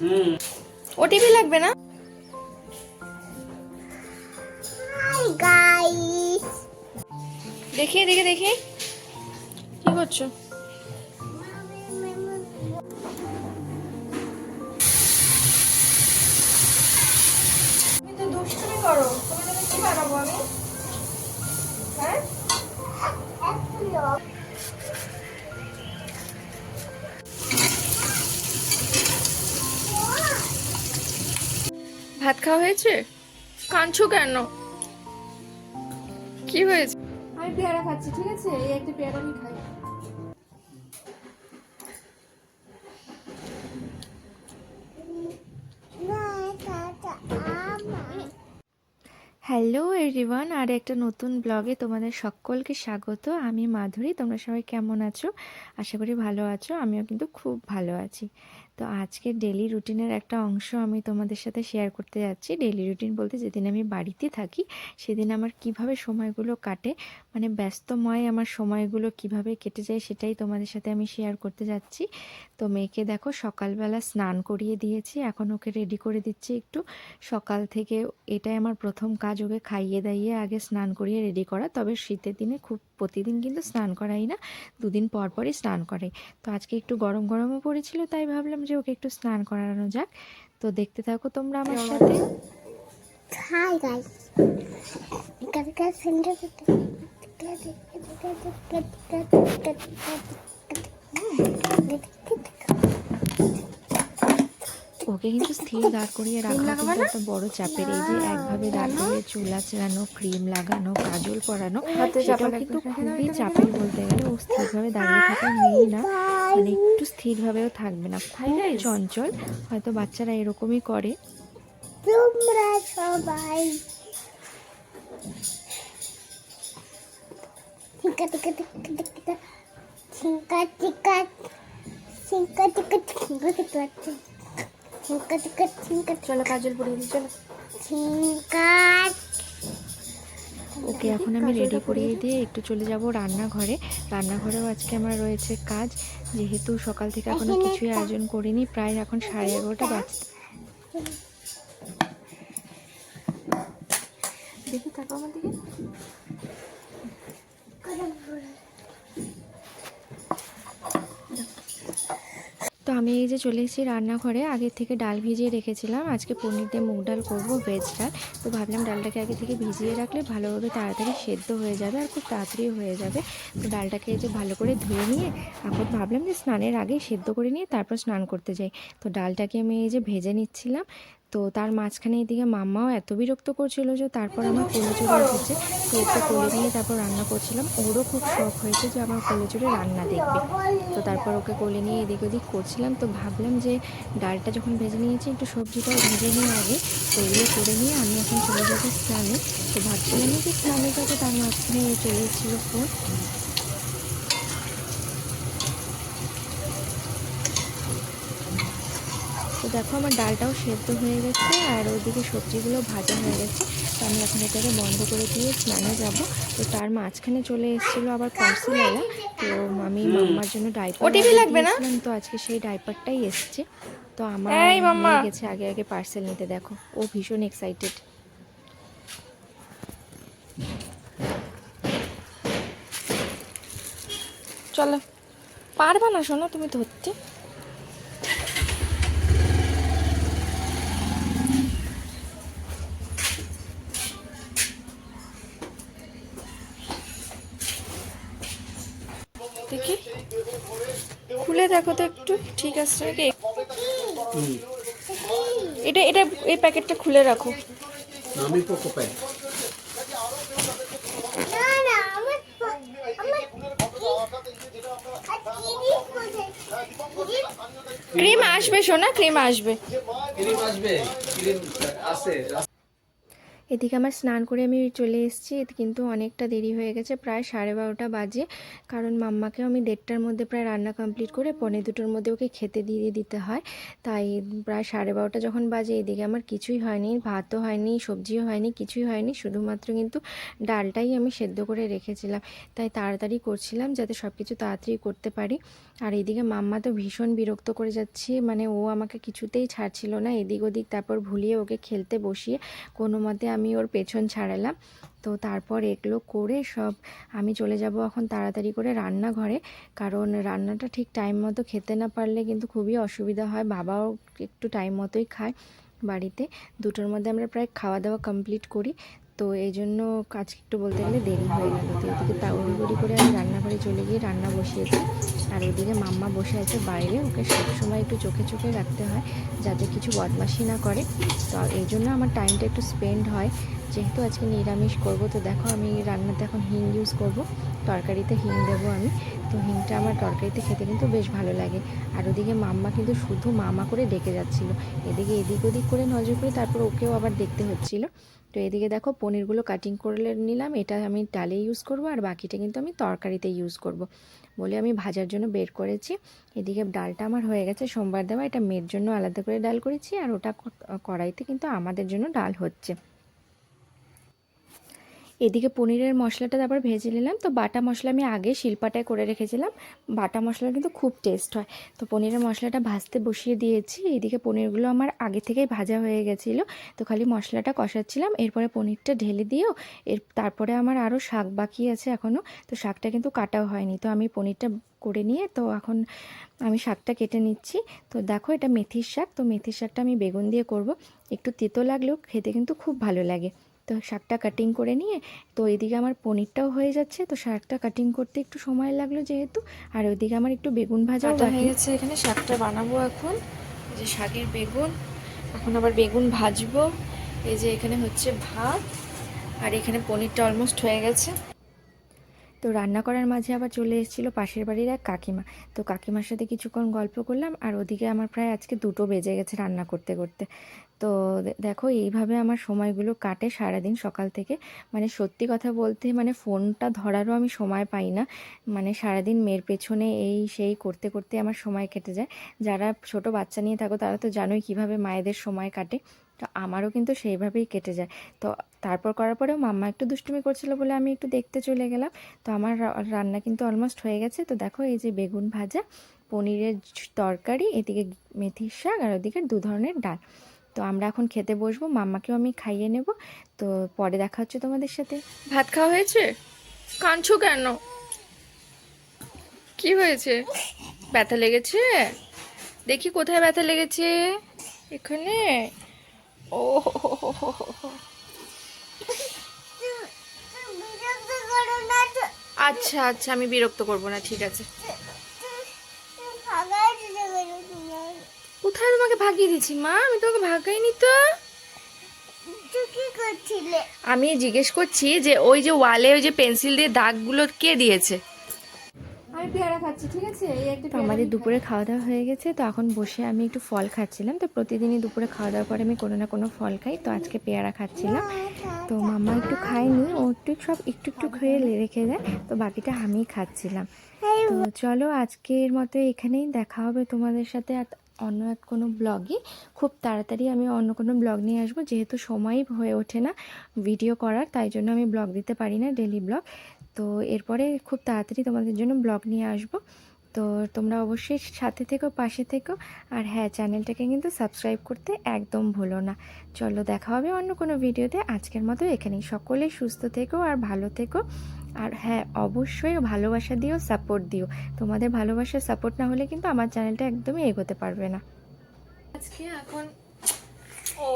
হুম। OTP লাগবে না? দেখি দেখি দেখি কি করছ? তুমি তো দুষ্টুমি করো। তোমাকে কি বানাবো আমি? ভাত খাওয়া হয়েছে? কাঁদছো কেন? কি হয়েছে? আমি পেয়ারা খাচ্ছি ঠিক আছে? এই একটা পেয়ারা আমি খাই। হ্যালো এভরিওয়ান আর একটা নতুন ব্লগে তোমাদের সকলকে স্বাগত। আমি মাধুরী তোমরা সবাই কেমন আছো? আশা করি ভালো আছো আমিও কিন্তু খুব ভালো আছি। তো আজকে ডেলি রুটিনের একটা অংশ আমি তোমাদের সাথে শেয়ার করতে যাচ্ছি। ডেলি রুটিন বলতে যেদিন আমি বাড়িতে থাকি, সেদিন আমার কীভাবে সময়গুলো কাটে মানে ব্যস্তময় আমার সময়গুলো কীভাবে কেটে যায় সেটাই তোমাদের সাথে আমি শেয়ার করতে যাচ্ছি। তো মেয়েকে দেখো সকালবেলা স্নান করিয়ে দিয়েছি, এখন ওকে রেডি করে দিচ্ছি একটু। সকাল থেকে এটাই আমার প্রথম কাজ, ওকে খাইয়ে দাইয়ে আগে স্নান করিয়ে রেডি করা। তবে শীতের দিনে খুব প্রতিদিন কিন্তু স্নান করাই না, দুদিন পর পরই স্নান করাই তো আজকে একটু গরম গরমও পড়েছিল, তাই ভাবলাম যে ওকে একটু স্নান করানো যাক। তো দেখতে থাকো তোমরা আমার সাথে। হাই গাইস ওকে কিন্তু স্থির দাঁড় করিয়ে রাখা কিন্তু একটা বড় চাপের এই যে একভাবে দাঁড় করিয়ে চুল আঁচড়ানো ক্রিম লাগানো কাজল পরানো সেটাও কিন্তু খুবই চাপের বলতে গেলে ও স্থিরভাবে দাঁড়িয়ে থাকা নেই না। মানে স্থিরভাবেও থাকবে না। খুব চঞ্চল। হয়তো বাচ্চারা এরকমই করে। তোমরা সবাই চলো কাজল পড়ে চলো। ওকে এখন আমি রেডি করিয়ে দিয়ে একটু চলে যাব রান্নাঘরে। রান্নাঘরেও আজকে আমার রয়েছে কাজ। যেহেতু সকাল থেকে এখনও কিছুই আয়োজন করিনি প্রায় এখন সাড়ে এগারোটা বাজতে দেখি থাকো আমার দিকে। আমি এই যে চলে এসেছি রান্নাঘরে, আগের থেকে ডাল ভিজিয়ে রেখেছিলাম। আজকে পনির দিয়ে মুগ ডাল করব ভেজ ডাল। তো ভাবলাম ডালটাকে আগে থেকে ভিজিয়ে রাখলে ভালোভাবে তাড়াতাড়ি সেদ্ধ হয়ে যাবে আর খুব তাড়াতাড়ি হয়ে যাবে। তো ডালটাকে যে ভালো করে ধুয়ে নিয়ে এখন ভাবলাম যে স্নানের আগে সেদ্ধ করে নিয়ে তারপর স্নান করতে যাই। তো ডালটাকে আমি এই যে ভেজে নিচ্ছিলাম। তো তার মাঝখানে এদিকে মাম্মাও এত বিরক্ত করছিল যে তারপর আমার কোলে চড়ে এসেছে তো ওকে কোলে নিয়ে তারপর রান্না করছিলাম। ওরও খুব শখ হয়েছে যে আমার কোলে চড়ে রান্না দেখবে। তো তারপর ওকে কোলে নিয়ে এদিক ওদিক করছিলাম। তো ভাবলাম যে ডালটা যখন ভেজে নিয়েছি, একটু সবজিটাও ভেজে নিয়ে আগে তো এগুলো করে নিয়ে আমি এখন চলে যাব স্নানে। তো ভাবছিলাম যে স্নানে যাব, তার মাঝখানে চলে এসেছিল ফোন দেখো আমার ডালটাও সেদ্ধ হয়ে গেছে আর ওইদিকে সবজিগুলো ভাজা হয়ে গেছে। তো আমি এখন এটাকে বন্ধ করে দিয়ে স্নানে যাব। তো তার মাঝখানে চলে এসেছিল আবার পার্সেলওয়ালা তো আমি মাম্মার জন্য ডাইপার লাগবে না? তো আজকে সেই ডাইপারটাই এসছে। তো আমার। গেছে আগে আগে পার্সেল নিতে। দেখো ও ভীষণ এক্সাইটেড চলো। পারবা না শোনো তুমি ধরতে দেখি খুলে দেখো তো একটু ঠিক আছে নাকি? এটা এটা এই প্যাকেটটা খুলে রাখো। আমি পোকো পাই ক্রিম আসবে শোনা ক্রিম আসবে। ক্রিম আসবে ক্রিম আছে। এদিকে আমার স্নান করে আমি চলে এসেছি। কিন্তু অনেকটা দেরি হয়ে গেছে, প্রায় সাড়ে বারোটা বাজে। কারণ মাম্মাকেও আমি দেড়টার মধ্যে প্রায় রান্না কমপ্লিট করে পনেরো দুটোর মধ্যে ওকে খেতে দিয়ে দিতে হয়। তাই প্রায় সাড়ে বারোটা যখন বাজে, এদিকে আমার কিছুই হয়নি, ভাতও হয়নি, সবজিও হয়নি, কিছুই হয়নি। শুধুমাত্র কিন্তু ডালটাই আমি সেদ্ধ করে রেখেছিলাম। তাই তাড়াতাড়ি করছিলাম যাতে সব কিছু তাড়াতাড়ি করতে পারি। আর এদিকে মাম্মা তো ভীষণ বিরক্ত করে যাচ্ছে মানে ও আমাকে কিছুতেই ছাড়ছিল না, এদিক ওদিক তারপর ভুলিয়ে ওকে খেলতে বসিয়ে কোনো মতে আমি ওর পেছন ছাড়ালাম। তো তারপর এগুলো করে সব আমি চলে যাব এখন তাড়াতাড়ি করে রান্নাঘরে। কারণ রান্নাটা ঠিক টাইম মতো খেতে না পারলে কিন্তু খুবই অসুবিধা হয়। বাবাও একটু টাইম মতোই খায় বাড়িতে। দুটোর মধ্যে আমরা প্রায় খাওয়া দাওয়া কমপ্লিট করি। তো এই জন্য কাজ একটু বলতে গেলে দেরি হয়ে গেল। তো এদিকে তাড়াহুড়ি করে আমি রান্নাঘরে চলে গিয়ে রান্না বসিয়েছি আর ওদিকে মাম্মা বসে আছে বাইরে, ওকে সবসময় একটু চোখে চোখে রাখতে হয়, যাতে কিছু বদমাশি না করে। তো এই জন্য আমার টাইমটা একটু স্পেন্ড হয়। যেহেতু আজকে নিরামিষ করব, তো দেখো আমি রান্নাতে এখন হিং ইউজ করব। তরকারিতে হিং দেবো আমি। তো হিংটা আমার তরকারিতে খেতে কিন্তু বেশ ভালো লাগে। আর ওদিকে মাম্মা কিন্তু শুধু মামা করে ডেকে যাচ্ছিল। এদিকে এদিক ওদিক করে নজর করে তারপর ওকেও আবার দেখতে হচ্ছিল। তো এদিকে দেখো পনিরগুলো কাটিং করে নিলাম। এটা আমি ডালে ইউজ করব আর বাকিটা কিন্তু আমি তরকারিতে ইউজ করব। বলে আমি ভাজার জন্য বের করেছি। এদিকে ডালটা আমার হয়ে গেছে, সোমবার দেওয়া। এটা মেয়ের জন্য আলাদা করে ডাল করেছি। আর ওটা কড়াইতে কিন্তু আমাদের জন্য ডাল হচ্ছে। এদিকে পনিরের মশলাটা তারপর ভেজে নিলাম। তো বাটা মশলা আমি আগে শিলপাটায় করে রেখেছিলাম। বাটা মশলা কিন্তু খুব টেস্ট হয়। তো পনিরের মশলাটা ভাজতে বসিয়ে দিয়েছি। এদিকে পনিরগুলো আমার আগে থেকেই ভাজা হয়ে গেছিল। তো খালি মশলাটা কষাচ্ছিলাম। এরপরে পনিরটা ঢেলে দিয়েও এর তারপরে আমার আরও শাক বাকি আছে এখনও তো শাকটা কিন্তু কাটাও হয়নি। তো আমি পনিরটা করে নিয়ে তো এখন আমি শাকটা কেটে নিচ্ছি। তো দেখো এটা মেথির শাক। তো মেথির শাকটা আমি বেগুন দিয়ে করব। একটু তেতো লাগলেও খেতে কিন্তু খুব ভালো লাগে। তো শাকটা কাটিং করে নিয়ে তো এদিকে আমার পনিরটাও হয়ে যাচ্ছে তো শাকটা কাটিং করতে একটু সময় লাগল যেহেতু আর ওইদিকে আমার একটু বেগুন ভাজাও কাটা হয়ে গেছে এখানে শাকটা বানাবো এখন এই যে শাকের বেগুন এখন আবার বেগুন ভাজবো এই যে এখানে হচ্ছে ভাত আর এখানে পনিরটা অলমোস্ট হয়ে গেছে। তো রান্না করার মাঝে আবার চলে এসেছিল পাশের বাড়ির এক কাকিমা তো কাকিমার সাথে কিছুক্ষণ গল্প করলাম আর ওদিকে আমার প্রায় আজকে দুটো বেজে গেছে রান্না করতে করতে। তো দেখো এইভাবে আমার সময়গুলো কাটে সারাদিন সকাল থেকে। মানে সত্যি কথা বলতে মানে ফোনটা ধরারও আমি সময় পাই না। মানে সারাদিন মেয়ের পেছনে এই সেই করতে করতে আমার সময় কেটে যায়। যারা ছোট বাচ্চা নিয়ে থাকো তারা তো জানোই কীভাবে মায়েদের সময় কাটে। তো আমারও কিন্তু সেইভাবেই কেটে যায়। তো তারপর করার পরেও মাম্মা একটু দুষ্টুমি করছিল বলে আমি একটু দেখতে চলে গেলাম। তো আমার রান্না কিন্তু অলমোস্ট হয়ে গেছে। তো দেখো এই যে বেগুন ভাজা, পনিরের তরকারি, এদিকে মেথির শাক আর ওদিকে দু ধরনের ডাল। তো আমরা এখন খেতে বসবো, মাম্মাকেও আমি খাইয়ে নেব। তো পরে দেখা হচ্ছে তোমাদের সাথে। ভাত খাওয়া হয়েছে? কাঁদছো কেন? কি হয়েছে? ব্যথা লেগেছে? দেখি কোথায় ব্যথা লেগেছে। এখানে? ও আচ্ছা আচ্ছা আমি বিরক্ত করব না, ঠিক আছে। কোথায় তোমাকে ভাগিয়ে দিচ্ছি মা? আমি তোমাকে ভাগাইনি তো। তুই কি করছিলে? আমি জিজ্ঞেস করছি যে ওই যে ওয়ালে ওই যে পেন্সিল দিয়ে দাগগুলো কে দিয়েছে? আমি পেয়ারা খাচ্ছি ঠিক আছে? এই একটা তো আমাদের দুপুরে খাওয়া দাওয়া হয়ে গেছে তো এখন বসে আমি একটু ফল খাচ্ছিলাম। তো প্রতিদিনই দুপুরে খাওয়া দাওয়ার পরে আমি কোনো না কোনো ফল খাই তো আজকে পেয়ারা খাচ্ছিলাম। তো মামা একটু খায়নি ও একটু সব একটু একটু খেয়ে রেখে দেয় তো বাকিটা আমি খাচ্ছিলাম। তো চলো আজকের মতো এখানেই দেখা হবে তোমাদের সাথে আর অন্য এক কোনো ব্লগে, খুব তাড়াতাড়ি আমি অন্য কোনো ব্লগ নিয়ে আসব। যেহেতু সময়ই হয়ে ওঠে না ভিডিও করার, তাই জন্য আমি ব্লগ দিতে পারি না ডেলি ব্লগ। তো এরপরে খুব তাড়াতাড়ি তোমাদের জন্য ব্লগ নিয়ে আসব। তো তোমরা অবশ্যই সাথে থেকো, পাশে থেকো। আর হ্যাঁ চ্যানেলটাকে কিন্তু সাবস্ক্রাইব করতে একদম ভুলো না। চলো দেখা হবে অন্য কোনো ভিডিওতে। আজকের মতো এখানেই। সকলেই সুস্থ থেকো আর ভালো থেকো। আর হ্যাঁ অবশ্যই ভালোবাসা দিও সাপোর্ট দিও। তোমাদের ভালোবাসার সাপোর্ট না হলে কিন্তু আমার চ্যানেলটা একদমই এগোতে পারবে না। আজকে এখন ও